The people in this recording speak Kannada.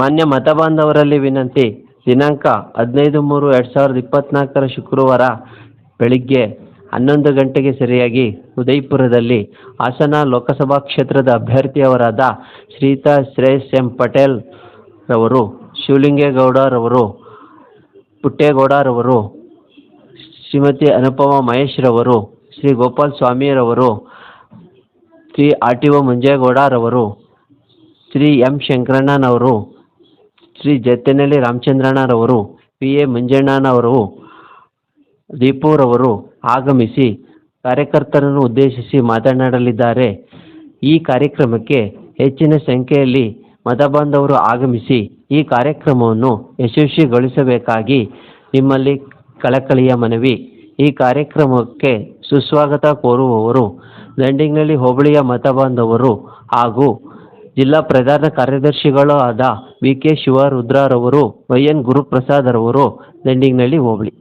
ಮಾನ್ಯ ಮತಬಾಂಧವರಲ್ಲಿ ವಿನಂತಿ, ದಿನಾಂಕ ಹದಿನೈದು ಮೂರು ಎರಡು ಸಾವಿರದ ಇಪ್ಪತ್ನಾಲ್ಕರ ಶುಕ್ರವಾರ ಬೆಳಿಗ್ಗೆ ಹನ್ನೊಂದು ಗಂಟೆಗೆ ಸರಿಯಾಗಿ ಉದಯಪುರದಲ್ಲಿ ಹಾಸನ ಲೋಕಸಭಾ ಕ್ಷೇತ್ರದ ಅಭ್ಯರ್ಥಿಯವರಾದ ಶ್ರೀತಾ ಶ್ರೇಯಸ್ ಎಂ ಪಟೇಲ್ ರವರು, ಶಿವಲಿಂಗೇಗೌಡರವರು, ಪುಟ್ಟೇಗೌಡರವರು, ಶ್ರೀಮತಿ ಅನುಪಮಾ ಮಹೇಶ್ ರವರು, ಶ್ರೀ ಗೋಪಾಲ್ ಸ್ವಾಮಿಯರವರು ಶ್ರೀ ಆರ್ ಟಿ ಒ ಮುಂಜೇಗೌಡರವರು ಶ್ರೀ ಎಂ ಶಂಕರಣ್ಣನವರು ಶ್ರೀ ಜತ್ತಿನಲ್ಲಿ ರಾಮಚಂದ್ರಣ್ಣರವರು, ಪಿ. ಎ. ಮಂಜಣ್ಣನವರು, ದೀಪೂರವರು ಆಗಮಿಸಿ ಕಾರ್ಯಕರ್ತರನ್ನು ಉದ್ದೇಶಿಸಿ ಮಾತನಾಡಲಿದ್ದಾರೆ. ಈ ಕಾರ್ಯಕ್ರಮಕ್ಕೆ ಹೆಚ್ಚಿನ ಸಂಖ್ಯೆಯಲ್ಲಿ ಮತಬಾಂಧವರು ಆಗಮಿಸಿ ಈ ಕಾರ್ಯಕ್ರಮವನ್ನು ಯಶಸ್ವಿಗೊಳಿಸಬೇಕಾಗಿ ನಿಮ್ಮಲ್ಲಿ ಕಳಕಳಿಯ ಮನವಿ. ಈ ಕಾರ್ಯಕ್ರಮಕ್ಕೆ ಸುಸ್ವಾಗತ ಕೋರುವವರು ದಂಡಿನಳ್ಳಿ ಹೋಬಳಿಯ ಮತಬಾಂಧವರು ಹಾಗೂ ಜಿಲ್ಲಾ ಪ್ರಧಾನ ಕಾರ್ಯದರ್ಶಿಗಳು ಆದ ವಿ ಕೆ ಶಿವರುದ್ರರವರು ವೈ ಎನ್ ಗುರುಪ್ರಸಾದರವರು ಲೆಂಡಿಂಗ್ನಳ್ಳಿ ಹೋಬಳಿ.